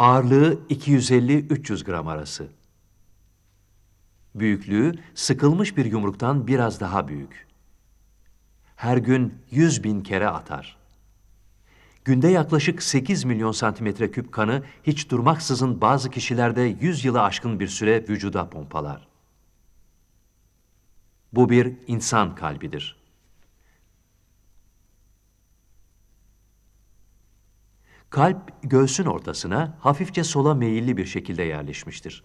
Ağırlığı 250-300 gram arası. Büyüklüğü sıkılmış bir yumruktan biraz daha büyük. Her gün 100 bin kere atar. Günde yaklaşık 8 milyon santimetre küp kanı hiç durmaksızın bazı kişilerde 100 yılı aşkın bir süre vücuda pompalar. Bu bir insan kalbidir. Kalp göğsün ortasına hafifçe sola meyilli bir şekilde yerleşmiştir.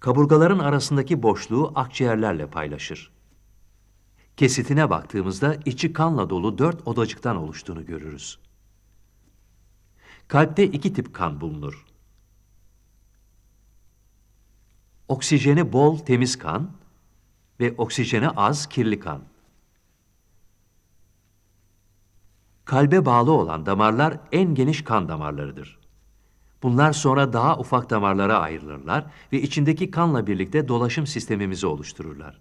Kaburgaların arasındaki boşluğu akciğerlerle paylaşır. Kesitine baktığımızda içi kanla dolu dört odacıktan oluştuğunu görürüz. Kalpte iki tip kan bulunur. Oksijeni bol temiz kan ve oksijeni az kirli kan. Kalbe bağlı olan damarlar en geniş kan damarlarıdır. Bunlar sonra daha ufak damarlara ayrılırlar ve içindeki kanla birlikte dolaşım sistemimizi oluştururlar.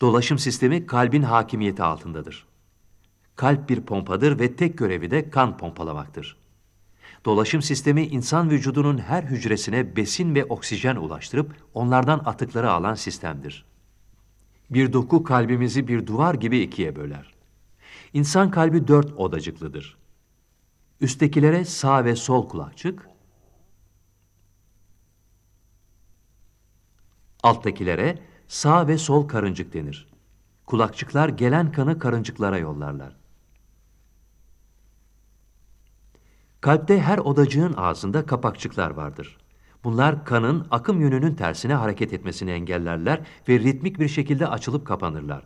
Dolaşım sistemi kalbin hakimiyeti altındadır. Kalp bir pompadır ve tek görevi de kan pompalamaktır. Dolaşım sistemi insan vücudunun her hücresine besin ve oksijen ulaştırıp onlardan atıkları alan sistemdir. Bir doku kalbimizi bir duvar gibi ikiye böler. İnsan kalbi dört odacıklıdır. Üsttekilere sağ ve sol kulakçık, alttakilere sağ ve sol karıncık denir. Kulakçıklar gelen kanı karıncıklara yollarlar. Kalpte her odacığın ağzında kapakçıklar vardır. Bunlar kanın akım yönünün tersine hareket etmesini engellerler ve ritmik bir şekilde açılıp kapanırlar.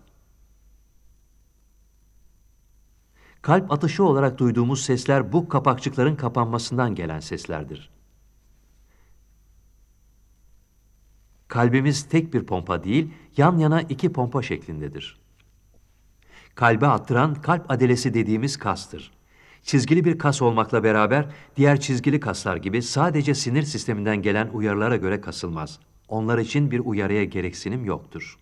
Kalp atışı olarak duyduğumuz sesler bu kapakçıkların kapanmasından gelen seslerdir. Kalbimiz tek bir pompa değil, yan yana iki pompa şeklindedir. Kalbe attıran kalp adelesi dediğimiz kastır. Çizgili bir kas olmakla beraber diğer çizgili kaslar gibi sadece sinir sisteminden gelen uyarılara göre kasılmaz. Onlar için bir uyarıya gereksinim yoktur.